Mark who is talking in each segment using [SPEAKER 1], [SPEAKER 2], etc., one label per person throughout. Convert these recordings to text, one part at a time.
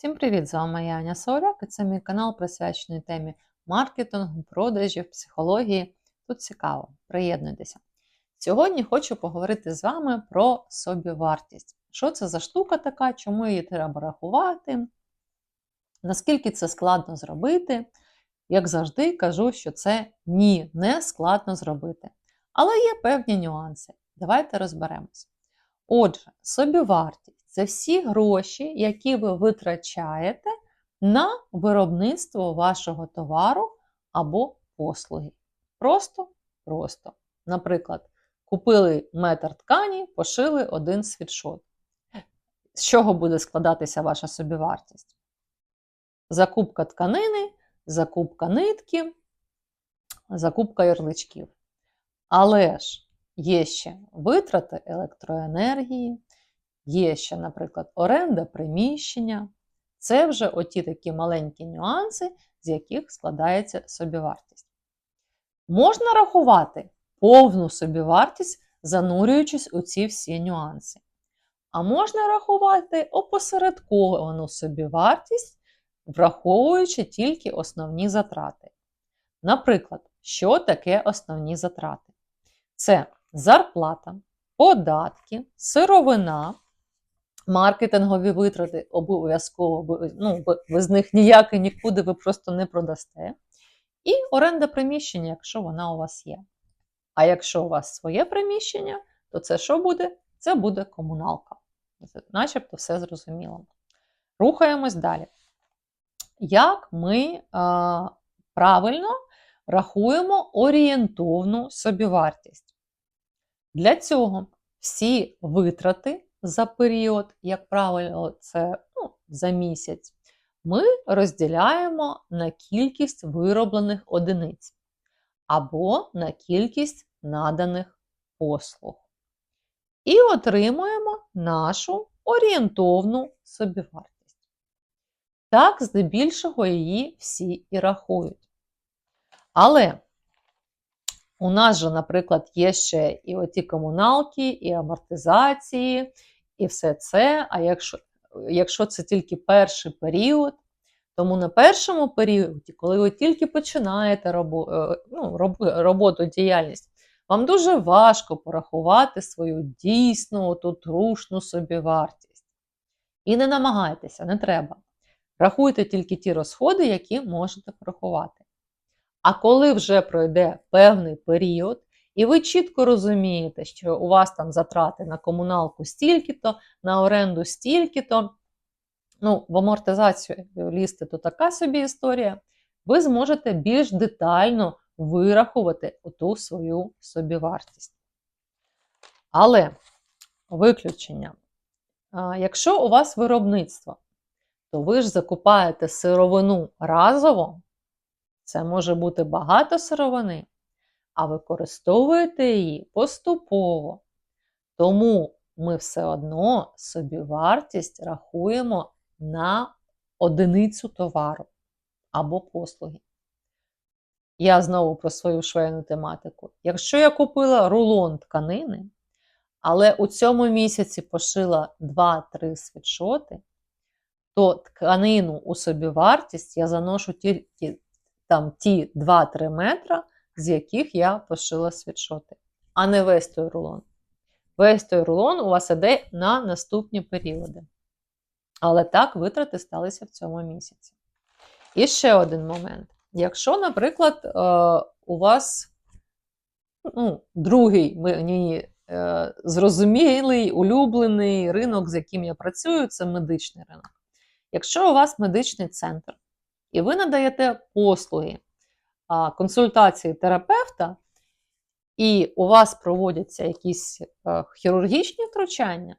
[SPEAKER 1] Всім привіт! З вами я Аня Соляк і це мій канал присвячений темі маркетингу, продажів, психології. Тут цікаво, приєднуйтеся. Сьогодні хочу поговорити з вами про собівартість. Що це за штука така, чому її треба рахувати, наскільки це складно зробити. Як завжди, кажу, що це ні, не складно зробити. Але є певні нюанси. Давайте розберемось. Отже, собівартість це всі гроші, які ви витрачаєте на виробництво вашого товару або послуги. Просто, просто. Наприклад, купили метр ткані, пошили один світшот. З чого буде складатися ваша собівартість? Закупка тканини, закупка нитки, закупка ярличків. Але ж є ще витрати електроенергії, є ще, наприклад, оренда приміщення. Це вже оті такі маленькі нюанси, з яких складається собівартість. Можна рахувати повну собівартість, занурюючись у ці всі нюанси. А можна рахувати опосередковану собівартість, враховуючи тільки основні затрати. Наприклад, що таке основні затрати? Це зарплата, податки, сировина, маркетингові витрати обов'язково, ну, ви з них ніяк і нікуди ви просто не продасте. І оренда приміщення, якщо вона у вас є. А якщо у вас своє приміщення, то це що буде? Це буде комуналка. Начебто все зрозуміло. Рухаємось далі. Як ми а, правильно рахуємо орієнтовну собівартість? Для цього всі витрати за період, як правило, це ну, за місяць, ми розділяємо на кількість вироблених одиниць або на кількість наданих послуг. І отримуємо нашу орієнтовну собівартість. Так, здебільшого її всі і рахують. Але у нас же, наприклад, є ще і оті комуналки, і амортизації, і все це. А якщо якщо це тільки перший період, тому на першому періоді, коли ви тільки починаєте робо, е, ну, роботу, діяльність, вам дуже важко порахувати свою дійсну, оту трушну собівартість. І не намагайтеся, не треба. Рахуйте тільки ті розходи, які можете порахувати. А коли вже пройде певний період, і ви чітко розумієте, що у вас там затрати на комуналку стільки-то, на оренду стільки-то, ну, в амортизацію лізти то така собі історія, ви зможете більш детально вирахувати оту свою собівартість. Але виключення. Якщо у вас виробництво, то ви ж закупаєте сировину разово, це може бути багато сировини, а використовуєте її поступово. Тому ми все одно собівартість рахуємо на одиницю товару або послуги. Я знову про свою швейну тематику. Якщо я купила рулон тканини, але у цьому місяці пошила 2-3 світшоти, то тканину у собівартість я заношу тільки там ті 2-3 метра, з яких я пошила світшоти, а не весь той рулон. Весь той рулон у вас іде на наступні періоди. Але так, витрати сталися в цьому місяці. І ще один момент. Якщо, наприклад, е, у вас ну, другий мені е, зрозумілий, улюблений ринок, з яким я працюю, це медичний ринок. Якщо у вас медичний центр, і ви надаєте послуги консультації терапевта, і у вас проводяться якісь е, хірургічні втручання,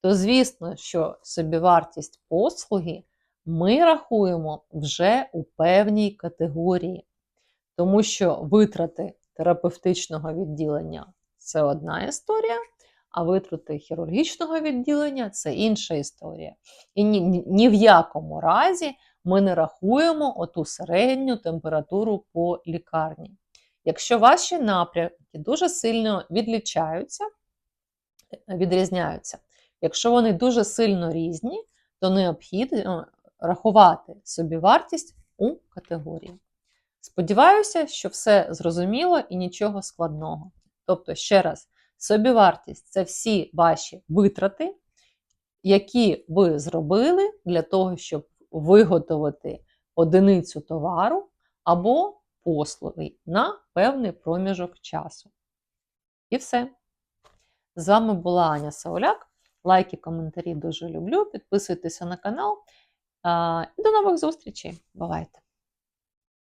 [SPEAKER 1] то звісно, що собівартість послуги ми рахуємо вже у певній категорії, тому що витрати терапевтичного відділення це одна історія, а витрати хірургічного відділення це інша історія. І ні, ні в якому разі ми не рахуємо оту середню температуру по лікарні. Якщо ваші напрямки дуже сильно відлічаються, відрізняються, якщо вони дуже сильно різні, то необхідно рахувати собівартість у категорії. Сподіваюся, що все зрозуміло і нічого складного. Тобто, ще раз, собівартість це всі ваші витрати, які ви зробили для того, щоб виготовити одиницю товару або послуги на певний проміжок часу. І все. З вами була Аня Сауляк. Лайки, коментарі дуже люблю. Підписуйтеся на канал. До нових зустрічей. Бувайте!